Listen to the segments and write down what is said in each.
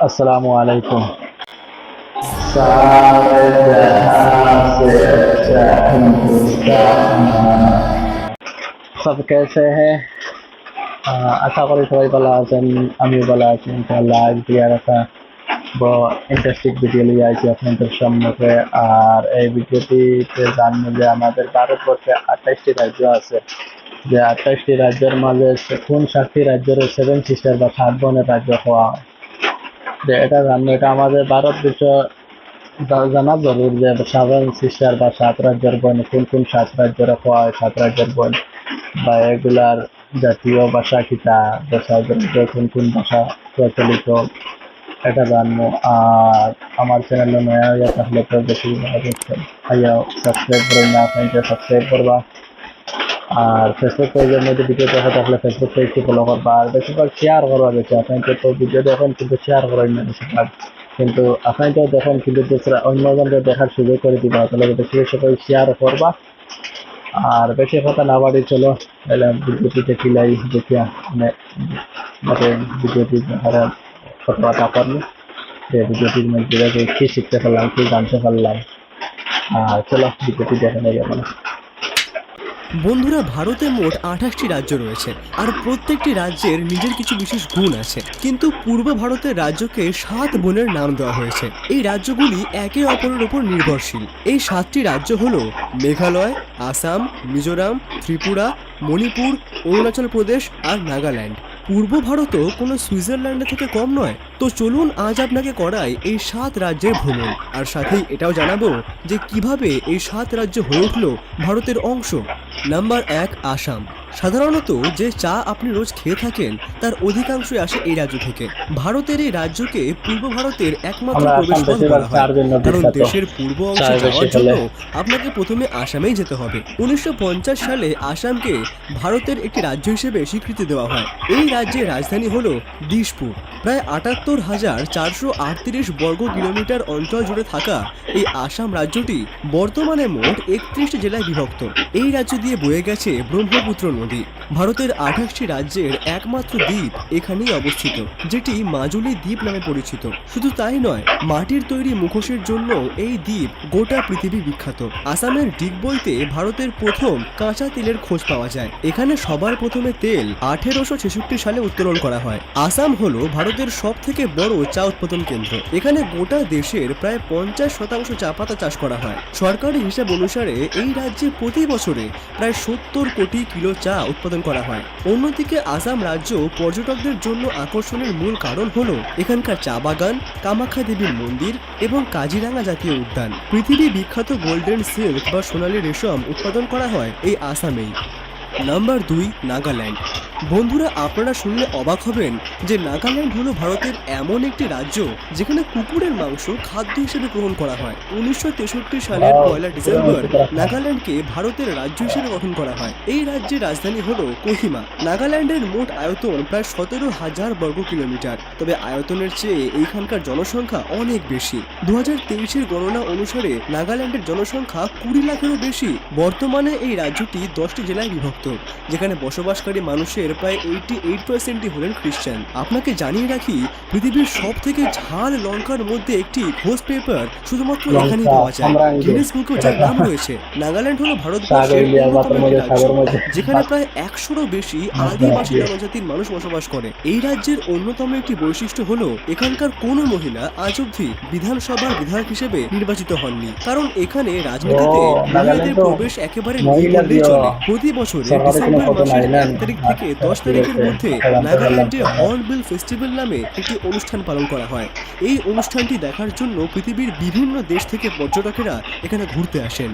अस्सलाम वालेकुम सारे जहां से अच्छा हिंदुस्तान সব কেসে হ্যাঁ আশা করি সবাই ভালো আছেন আমিও ভালো আছি ইনশাআল্লাহ আজকে আর একটা বড় ইন্টারেস্টিং ভিডিও নিয়ে আসি আপনাদের সম্মুখে আর এই ভিডিওটিতে জানবো যে আমাদের ভারতবর্ষে আঠাইশটি রাজ্য আছে যে আঠাইশটি রাজ্যের মাঝে কোন সাতটি রাজ্যের সেভেন সিস্টার বা সাত বোনের রাজ্য হওয়া হয় যে এটা জানব এটা আমাদের ভারতবর্ষ জা- জানা জরুর যে সেভেন সিস্টার বা সাত রাজ্যের বোন কোন কোন সাত রাজ্যের হয়, সাত রাজ্যের বোন বা এগুলার জাতীয় ভাষা কিতা বা কোন কোন ভাষা প্রচলিত, এটা জানব। আর আমার চ্যানেলে নয়া হয়ে তাহলে তো বেশি ভালো আইয়া সাবস্ক্রাইব করে না সাবস্ক্রাইব করবা আর ফেসবুক পেজের মধ্যে ভিডিও দেখা থাকলে ফেসবুক পেজটি ফলো করবা। আর বেশিরভাগ শেয়ার করবা বেশি। আপনাকে তো ভিডিও দেখেন, কিন্তু শেয়ার করেন না বেশিরভাগ। কিন্তু আপনাকে দেখেন, কিন্তু দোসরা অন্যজনকে দেখার সুযোগ করে দিবা। তাহলে বেশি বেশি করে শেয়ার করবা। আর বেশি কথা না বাড়ি চলো। তাহলে ভিডিওটি দেখিলাই দেখিয়া মানে মানে ভিডিওটি ফটোটা করল যে ভিডিওটির মধ্যে কি শিখতে পারলাম, কি জানতে পারলাম। আর চলো, ভিডিওটি দেখে নেই এখন। বন্ধুরা, ভারতে মোট আঠাশটি রাজ্য রয়েছে আর প্রত্যেকটি রাজ্যের নিজের কিছু বিশেষ গুণ আছে। কিন্তু পূর্ব ভারতের রাজ্যকে সাত বনের নাম দেওয়া হয়েছে। এই রাজ্যগুলি একে অপরের উপর নির্ভরশীল। এই সাতটি রাজ্য হল মেঘালয়, আসাম, মিজোরাম, ত্রিপুরা, মণিপুর, অরুণাচল প্রদেশ আর নাগাল্যান্ড। পূর্ব ভারতও কোনো সুইজারল্যান্ডের থেকে কম নয়। তো চলুন আজ আপনাকে করাই এই সাত রাজ্যের ভ্রমণ। আর সাথেই এটাও জানাব যে কীভাবে এই সাত রাজ্য হয়ে উঠল ভারতের অংশ। নাম্বার এক আসাম। সাধারণত যে চা আপনি রোজ খেয়ে থাকেন তার অধিকাংশই আসে এই রাজ্য থেকে। ভারতের এই রাজ্যকে পূর্ব ভারতের একমাত্র প্রবেশ পথ বলা হয়। কারণ দেশের পূর্ব অংশে যাওয়ার জন্য আপনাকে প্রথমে আসামেই যেতে হবে। উনিশশো পঞ্চাশ সালে আসামকে ভারতের একটি রাজ্য হিসেবে স্বীকৃতি দেওয়া হয়। এই রাজ্যের রাজধানী হল দিশপুর। প্রায় আটাত্তর হাজার চারশো আটত্রিশ বর্গ কিলোমিটার অঞ্চল জুড়ে থাকা এই আসাম রাজ্যটি বর্তমানে মোট একত্রিশটি জেলায় বিভক্ত। এই রাজ্য দিয়ে বয়ে গেছে ব্রহ্মপুত্র নদী। ভারতের আঠাশটি রাজ্যের একমাত্র দ্বীপ এখানেই অবস্থিত, যেটি মাজুলি দ্বীপ নামে পরিচিত। শুধু তাই নয়, মাটির তৈরি মুখোশের জন্য এই দ্বীপ গোটা পৃথিবী বিখ্যাত। আসামের ডিগবইতে ভারতের প্রথম কাঁচা তেলের খোঁজ পাওয়া যায়। এখানে সবার প্রথমে তেল আঠেরোশো ছেষট্টি সালে উত্তোলন করা হয়। আসাম হলো ভারতের সব থেকে বড় চা উৎপাদন কেন্দ্র। এখানে গোটা দেশের প্রায় পঞ্চাশ শতাংশ চা পাতা চাষ করা হয়। সরকারি হিসাব অনুসারে এই রাজ্যে প্রতি বছরে প্রায় সত্তর কোটি কিলো চা উৎপাদন করা হয়। অন্যদিকে আসাম রাজ্য পর্যটকদের জন্য আকর্ষণের মূল কারণ হল এখানকার চা বাগান, কামাখ্যা দেবীর মন্দির এবং কাজিরাঙ্গা জাতীয় উদ্যান। পৃথিবী বিখ্যাত গোল্ডেন সিল্ক বা সোনালী রেশম উৎপাদন করা হয় এই আসামেই। নাম্বার দুই, নাগাল্যান্ড। বন্ধুরা আপনারা শুনলে অবাক হবেন যে নাগাল্যান্ড হলো ভারতের এমন একটি রাজ্য যেখানে কুকুরের মাংস খাদ্য হিসেবে গ্রহণ করা হয়। উনিশশো তেষট্টি সালের পয়লা ডিসেম্বর নাগাল্যান্ডকে ভারতের রাজ্য হিসেবে গঠন করা হয়। এই রাজ্যের রাজধানী হলো কোহিমা। নাগাল্যান্ডের মোট আয়তন প্রায় সতেরো হাজার বর্গ কিলোমিটার। তবে আয়তনের চেয়ে এইখানকার জনসংখ্যা অনেক বেশি। দু হাজার তেইশের গণনা অনুসারে নাগাল্যান্ডের জনসংখ্যা কুড়ি লাখেরও বেশি। বর্তমানে এই রাজ্যটি দশটি জেলায় বিভক্ত যেখানে বসবাসকারী মানুষের প্রায় এইটি এইট পার্সেন্টই হলেন খ্রিস্টান। আপনাকে জানিয়ে রাখি পৃথিবীর সব থেকে ঝাল লঙ্কার মধ্যে একটি ঘোষ পেপার শুধুমাত্র এখানেই পাওয়া যায়। গিনেস বুকেও যার নাম রয়েছে নাগাল্যান্ড হলো ভারতবর্ষের যেখানে প্রায় একশোরও বেশি আদিবাসী জনজাতির মানুষ বসবাস করে। এই রাজ্যের অন্যতম একটি বৈশিষ্ট্য হলো এখানকার কোনো মহিলা আজ অবধি বিধানসভার বিধায়ক হিসেবে নির্বাচিত হননি। কারণ এখানে রাজনীতিতে মহিলাদের প্রবেশ একেবারে নেই বললেই চলে। প্রতি বছরে ডিসেম্বর মাসের এক তারিখ থেকে দশ তারিখের মধ্যে নাগাল্যান্ডে হর্নবিল ফেস্টিভ্যাল নামে একটি অনুষ্ঠান পালন করা হয়। এই অনুষ্ঠানটি দেখার জন্য পৃথিবীর বিভিন্ন দেশ থেকে পর্যটকেরা এখানে ঘুরতে আসেন।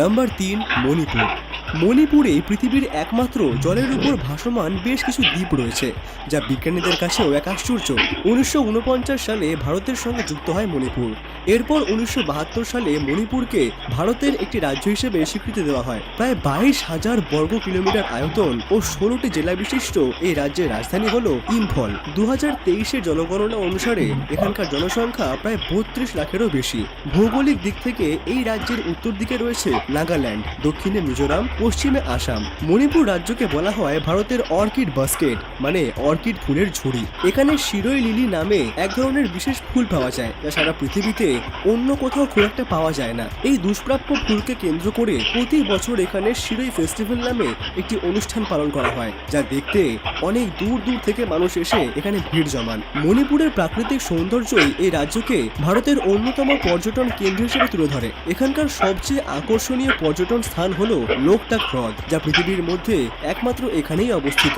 নাম্বার তিন মণিপুর। মণিপুরে পৃথিবীর একমাত্র জলের উপর ভাসমান বেশ কিছু দ্বীপ রয়েছে, যা বিজ্ঞানীদের কাছেও এক আশ্চর্য। উনিশশো উনপঞ্চাশ সালে ভারতের সঙ্গে যুক্ত হয় মণিপুর। এরপর উনিশশো বাহাত্তর সালে মণিপুরকে ভারতের একটি রাজ্য হিসেবে স্বীকৃতি দেওয়া হয়। প্রায় বাইশ হাজার বর্গ কিলোমিটার আয়তন ও ষোলোটি জেলা বিশিষ্ট এই রাজ্যের রাজধানী হল ইম্ফল। দু হাজার তেইশের জনগণনা অনুসারে এখানকার জনসংখ্যা প্রায় বত্রিশ লাখেরও বেশি। ভৌগোলিক দিক থেকে এই রাজ্যের উত্তর দিকে রয়েছে নাগাল্যান্ড, দক্ষিণে মিজোরাম পশ্চিমে আসাম। মণিপুর রাজ্যকে বলা হয় ভারতের অর্কিড বাস্কেট মানে অর্কিড ফুলের ঝুড়ি। এখানে শিরোই লিলি নামে এক ধরনের বিশেষ ফুল পাওয়া যায়, যা সারা পৃথিবীতে অন্য কোথাও খুব একটা পাওয়া যায় না। এই দুষ্প্রাপ্য ফুলকে কেন্দ্র করে প্রতি বছর এখানে শিরোই ফেস্টিভ্যাল নামে একটি অনুষ্ঠান পালন করা হয়, যা দেখতে অনেক দূর দূর থেকে মানুষ এসে এখানে ভিড় জমান। মণিপুরের প্রাকৃতিক সৌন্দর্যই এই রাজ্যকে ভারতের অন্যতম পর্যটন কেন্দ্র হিসেবে তুলে ধরে। এখানকার সবচেয়ে আকর্ষণীয় পর্যটন স্থান হলো লোকটাক হ্রদ যা পৃথিবীর মধ্যে একমাত্র এখানেই অবস্থিত।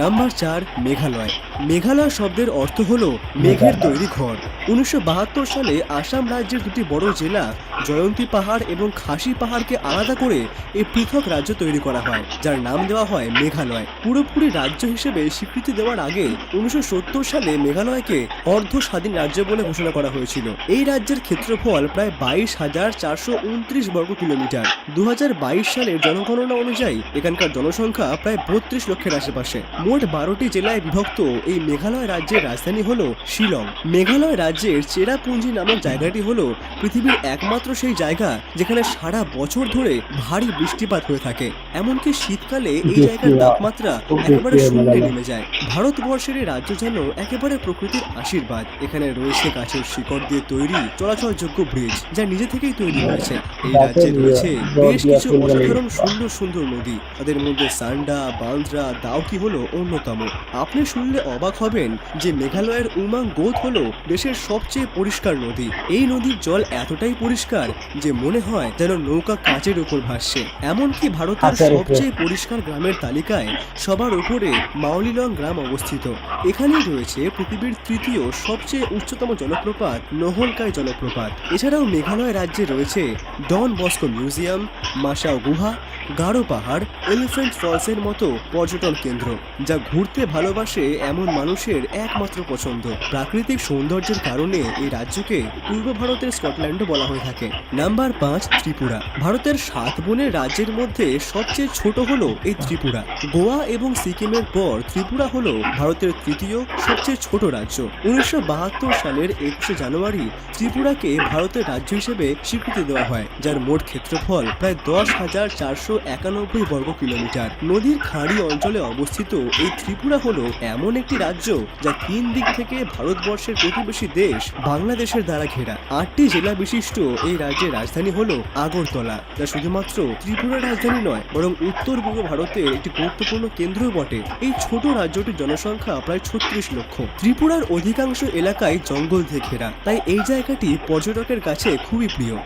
নাম্বার চার মেঘালয়। মেঘালয় শব্দের অর্থ হলো মেঘের তৈরি ঘর। উনিশশো বাহাত্তর সালে আসাম রাজ্যের দুটি বড় জেলা জয়ন্তী পাহাড় এবং খাসি পাহাড়কে আলাদা করে এই পৃথক রাজ্য তৈরি করা হয় যার নাম দেওয়া হয় মেঘালয়। পুরোপুরি রাজ্য হিসেবে স্বীকৃতি দেওয়ার আগে উনিশশো সত্তর সালে মেঘালয়কে অর্ধ স্বাধীন রাজ্য বলে ঘোষণা করা হয়েছিল। এই রাজ্যের ক্ষেত্রফল প্রায় বাইশ হাজার চারশো উনত্রিশ বর্গ কিলোমিটার। দু হাজার বাইশ সালের জনগণনা অনুযায়ী এখানকার জনসংখ্যা প্রায় বত্রিশ লক্ষের আশেপাশে। মোট বারোটি জেলায় বিভক্ত। এই মেঘালয় রাজ্যের রাজধানী হল শিলং। মেঘালয় রাজ্যের চেরাপুঞ্জি নামক জায়গাটি হলো পৃথিবীর একমাত্র সেই জায়গা যেখানে সারা বছর ধরে ভারী বৃষ্টিপাত হয়ে থাকে। এমনকি শীতকালে এই জায়গার তাপমাত্রা একেবারে শূন্যে নেমে যায়। ভারতবর্ষের এই রাজ্য যেন একেবারে প্রকৃতির আশীর্বাদ। এখানে রয়েছে গাছের শিকড় দিয়ে তৈরি চলাচলযোগ্য ব্রিজ যা নিজে থেকেই তৈরি হয়েছে। এই রাজ্যে রয়েছে বেশ কিছু অসাধারণ সুন্দর সুন্দর নদী। তাদের মধ্যে সান্ডা বান্দ্রা দাউকি হলো অন্যতম। আপনি শুনলে অবাক হবেন যে মেঘালয়ের উমাং গোত হল দেশের সবচেয়ে পরিষ্কার নদী। এই নদীর জল এতটাই পরিষ্কার যে মনে হয় যেন নৌকা কাচের উপর ভাসছে। এমনকি ভারতের সবচেয়ে পরিষ্কার গ্রামের তালিকায় সবার উপরে মাউলিলং গ্রাম অবস্থিত। এখানেই রয়েছে পৃথিবীর তৃতীয় সবচেয়ে উচ্চতম জলপ্রপাত নহলকাই জলপ্রপাত। এছাড়াও মেঘালয় রাজ্যে রয়েছে ডন বস্কো মিউজিয়াম মাসাও গুহা গারো পাহাড় এলিফ্যান্ট ফলসের মতো পর্যটন কেন্দ্র। যা ঘুরতে ভালোবাসে এমন মানুষের একমাত্র পছন্দ। প্রাকৃতিক সৌন্দর্যের কারণে এই রাজ্যকে পূর্ব ভারতের স্কটল্যান্ডও বলা হয়ে থাকে। নাম্বার পাঁচ, ত্রিপুরা। ভারতের সাত বনের রাজ্যের মধ্যে সবচেয়ে ছোট হলো এই ত্রিপুরা। গোয়া এবং সিকিমের পর ত্রিপুরা হলো ভারতের তৃতীয় সবচেয়ে ছোট রাজ্য। উনিশশো বাহাত্তর সালের একুশে জানুয়ারি ত্রিপুরাকে ভারতের রাজ্য হিসেবে স্বীকৃতি দেওয়া হয়, যার মোট ক্ষেত্রফল প্রায় দশ হাজার চারশো একানব্বই বর্গ কিলোমিটার নদীর খাড়ি অঞ্চলে অবস্থিত এই ত্রিপুরা হলো এমন একটি রাজ্য যা তিন দিক থেকে ভারতবর্ষের প্রতিবেশী দেশ বাংলাদেশের দ্বারা ঘেরা। আটটি জেলা বিশিষ্ট এই রাজ্যের রাজধানী হলো আগরতলা, যা শুধুমাত্র ত্রিপুরার রাজধানী নয়, বরং উত্তর পূর্ব ভারতের একটি গুরুত্বপূর্ণ কেন্দ্রও বটে। এই ছোট রাজ্যটির জনসংখ্যা প্রায় ছত্রিশ লক্ষ। ত্রিপুরার অধিকাংশ এলাকায় জঙ্গল দিয়ে ঘেরা, তাই এই জায়গাটি পর্যটকের কাছে খুবই প্রিয়।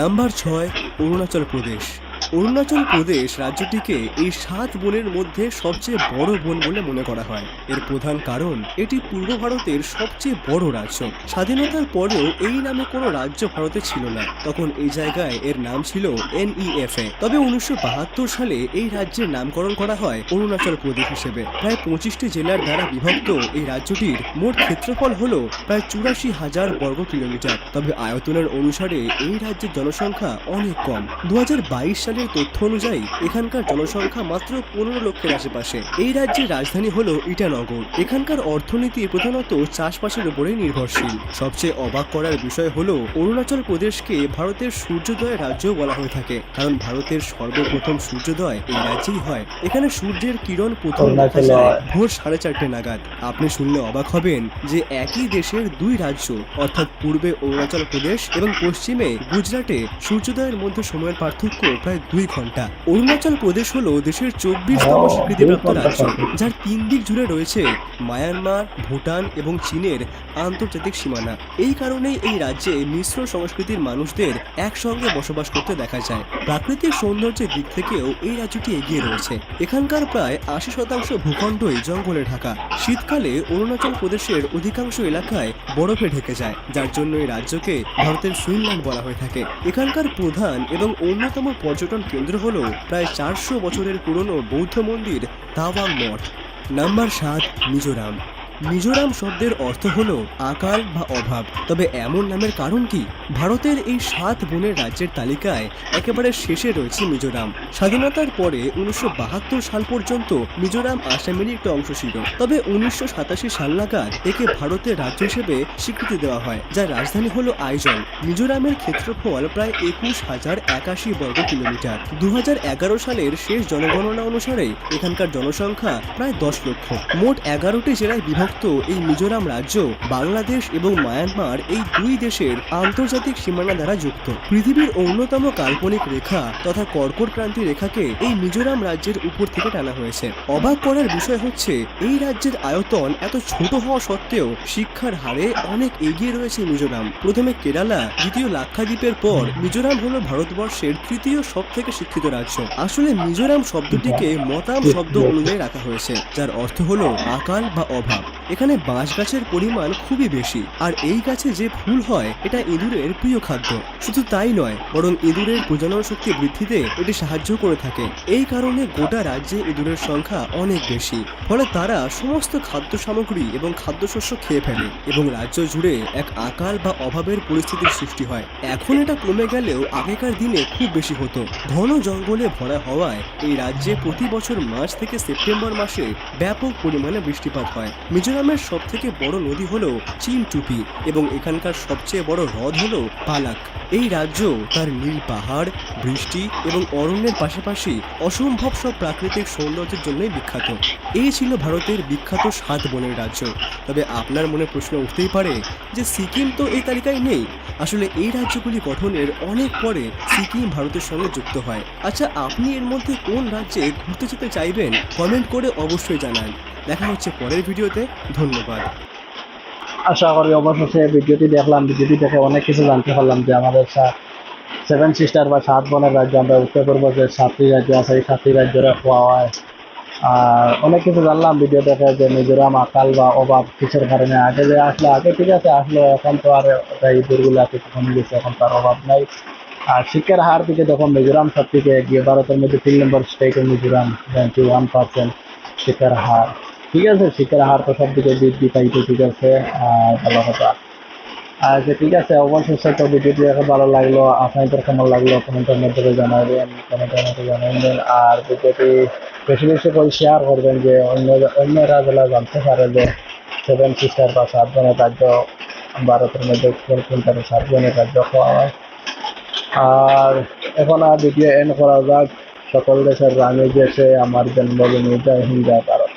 নাম্বার ছয়, অরুণাচল প্রদেশ। অরুণাচল প্রদেশ রাজ্যটিকে এই সাত বনের মধ্যে সবচেয়ে বড় বন বলে মনে করা হয়। এর প্রধান কারণ, এটি পূর্ব ভারতের সবচেয়ে বড় রাজ্য। স্বাধীনতার পরেও এই নামে কোনো রাজ্য ভারতে ছিল না। তখন এই জায়গায় এর নাম ছিল এনইএফএ। তবে উনিশশো বাহাত্তর সালে এই রাজ্যের নামকরণ করা হয় অরুণাচল প্রদেশ হিসেবে। প্রায় পঁচিশটি জেলার দ্বারা বিভক্ত এই রাজ্যটির মোট ক্ষেত্রফল হল প্রায় চুরাশি হাজার বর্গ কিলোমিটার। তবে আয়তনের অনুসারে এই রাজ্যের জনসংখ্যা অনেক কম। দু বাইশ সালের তথ্য অনুযায়ী এখানকার জনসংখ্যা মাত্র পনেরো লক্ষের আশেপাশে। এই রাজ্যের রাজধানী হলো ইটানগর। এখানকার অর্থনীতি প্রধানত চাষবাসের উপরেই নির্ভরশীল। সবচেয়ে অবাক করার বিষয় হলো অরুণাচল প্রদেশকে ভারতের সূর্যোদয়ের রাজ্যও বলা হয়ে থাকে। কারণ ভারতের সর্বপ্রথম সূর্যোদয় এই রাজ্যেই হয়। এখানে সূর্যের কিরণ প্রথম দেখা যায় ভোর সাড়ে চারটে নাগাদ। আপনি শুনলে অবাক হবেন যে একই দেশের দুই রাজ্য অর্থাৎ পূর্বে অরুণাচল প্রদেশ এবং পশ্চিমে গুজরাটে সূর্যোদয়ের মধ্যে সময়ের পার্থক্য প্রায় দুই ঘণ্টা। অরুণাচল প্রদেশ হলো দেশের চব্বিশতম হ্যাঁ, স্বীকৃতিপ্রাপ্ত রাজ্য। যার তিন দিক জুড়ে রয়েছে মায়ানমার ভুটান এবং চীনের আন্তর্জাতিক সীমানা। এই কারণেই এই রাজ্যে মিশ্র সংস্কৃতির মানুষদের একসঙ্গে বসবাস করতে দেখা যায়। প্রাকৃতিক সৌন্দর্যের দিক থেকেও এই রাজ্যটি এগিয়ে রয়েছে। এখানকার প্রায় আশি শতাংশ ভূখণ্ডই জঙ্গলে ঢাকা। শীতকালে অরুণাচল প্রদেশের অধিকাংশ এলাকায় বরফে ঢেকে যায় যার জন্য এই রাজ্যকে ভারতের ফিনল্যান্ড বলা হয়ে থাকে। এখানকার প্রধান এবং অন্যতম পর্যটন কেন্দ্র হল প্রায় চারশো বছরের পুরনো বৌদ্ধ মন্দির তাওয়াং মঠ নাম্বার সাত মিজোরাম। মিজোরাম শব্দের অর্থ হল আকাল বা অভাব। তবে এমন নামের কারণ কি? ভারতের এই সাত বনের রাজ্যের তালিকায় একেবারে শেষে রয়েছে মিজোরাম। স্বাধীনতার পরে উনিশশো বাহাত্তর সাল পর্যন্ত মিজোরাম আসামেরই একটা অংশ ছিল। তবে উনিশশো সাতাশি সাল নাগাদ একে ভারতের রাজ্য হিসেবে স্বীকৃতি দেওয়া হয়, যার রাজধানী হলো আইজল। মিজোরামের ক্ষেত্রফল প্রায় একুশ হাজার একাশি বর্গ কিলোমিটার। দু হাজার এগারো সালের শেষ জনগণনা অনুসারে এখানকার জনসংখ্যা প্রায় দশ লক্ষ। মোট এগারোটি জেলায় বিভক্ত এই মিজোরাম রাজ্য, বাংলাদেশ এবং মায়ানমার এই দুই দেশের আন্তর্জাতিক সীমানা দ্বারা যুক্ত। পৃথিবীর অন্যতম কাল্পনিক রেখা তথা কর্কট ক্রান্তি রেখাকে এই মিজোরাম রাজ্যের উপর থেকে টানা হয়েছে। অবাক করার বিষয় হচ্ছে, এই রাজ্যের আয়তন এত ছোট হওয়া সত্ত্বেও শিক্ষার হারে অনেক এগিয়ে রয়েছে মিজোরাম। প্রথমে কেরালা, দ্বিতীয় লাক্ষাদ্বীপের পর মিজোরাম হলো ভারতবর্ষের তৃতীয় সব থেকে শিক্ষিত রাজ্য। আসলে মিজোরাম শব্দটিকে মতাম শব্দ অনুযায়ী রাখা হয়েছে, যার অর্থ হলো আকাল বা অভাব। এখানে বাঁশ গাছের পরিমাণ খুবই বেশি, আর এই গাছে যে ফুল হয়, এটা ইঁদুরের প্রিয় খাদ্য। শুধু তাই নয়, বরং ইঁদুরের প্রজনন শক্তি বৃদ্ধিতে এটি সাহায্য করে থাকে। এই কারণে গোটা রাজ্যে ইঁদুরের সংখ্যা অনেক বেশি, ফলে তারা সমস্ত খাদ্য সামগ্রী এবং খাদ্যশস্য খেয়ে ফেলে এবং রাজ্য জুড়ে এক আকাল বা অভাবের পরিস্থিতির সৃষ্টি হয়। এখন এটা কমে গেলেও আগেকার দিনে খুব বেশি হতো। ঘন জঙ্গলে ভরা হওয়ায় এই রাজ্যে প্রতি বছর মার্চ থেকে সেপ্টেম্বর মাসে ব্যাপক পরিমাণে বৃষ্টিপাত হয়। মিজোরামের সব থেকে বড় নদী হলো চিনটুপি এবং এখানকার সবচেয়ে বড় হ্রদ হল পালাক। এই রাজ্য তার নীল পাহাড়, বৃষ্টি এবং অরণ্যের পাশাপাশি অসম্ভব সব প্রাকৃতিক সৌন্দর্যের জন্যই বিখ্যাত। এই ছিল ভারতের বিখ্যাত সাত বনের রাজ্য। তবে আপনার মনে প্রশ্ন উঠতেই পারে যে সিকিম তো এই তালিকায় নেই। আসলে এই রাজ্যগুলি গঠনের অনেক পরে সিকিম ভারতের সঙ্গে যুক্ত হয়। আচ্ছা আপনি এর মধ্যে কোন রাজ্যে ঘুরতে যেতে চাইবেন? কমেন্ট করে অবশ্যই জানান। দেখা হচ্ছে পরের ভিডিওতে, ধন্যবাদ। আশা করি অবশেষে ভিডিওটি দেখলাম, ভিডিওটি দেখে অনেক কিছু জানতে পারলাম যে আমাদের সেভেন সিস্টার বা সাত বনের রাজ্য আমরা উত্তর পূর্ব যে সাতটি রাজ্য আছে, এই সাতটি রাজ্যের খোয়া হয় আর অনেক কিছু জানলাম ভিডিও দেখে যে মিজোরাম আকাল বা অভাব কিসের কারণে আগে যে আসলে, আগে ঠিক আছে আসলে, এখন তো আর এই দূরগুলো কিছু কমে গেছে, এখন তার অভাব নাই। আর শিক্ষার হার থেকে তখন মিজোরাম সব থেকে এগিয়ে, ভারতের মধ্যে তিন নম্বর state Mizoram ninety one percent শিক্ষার হার। ঠিক আছে শিক্ষার হার তো সব দিকে বৃদ্ধি পাইতে ঠিক আছে, আর ভালো কথা আচ্ছা ঠিক আছে, অবশেষে তো ভিডিওটি দেখে ভালো লাগল, আপনাদের কেমন লাগল কমেন্টের মধ্যে জানাবেন কমেন্টের মধ্যে জানাবেন, আর ভিডিওটি বেশি বেশি করে শেয়ার করবেন যে অন্য অন্যরা যারা জানতে পারে যে সেভেন সিস্টার বা সাতজনের রাজ্য, ভারতের মধ্যে কোন কোনটা সাত জনের রাজ্য খাওয়া হয় আর এখন আর ভিডিও এন্ড করা যাক। সকল দেশের রানী দেশে আমার জন্মভূমি জয় হিন্দ, ভারত।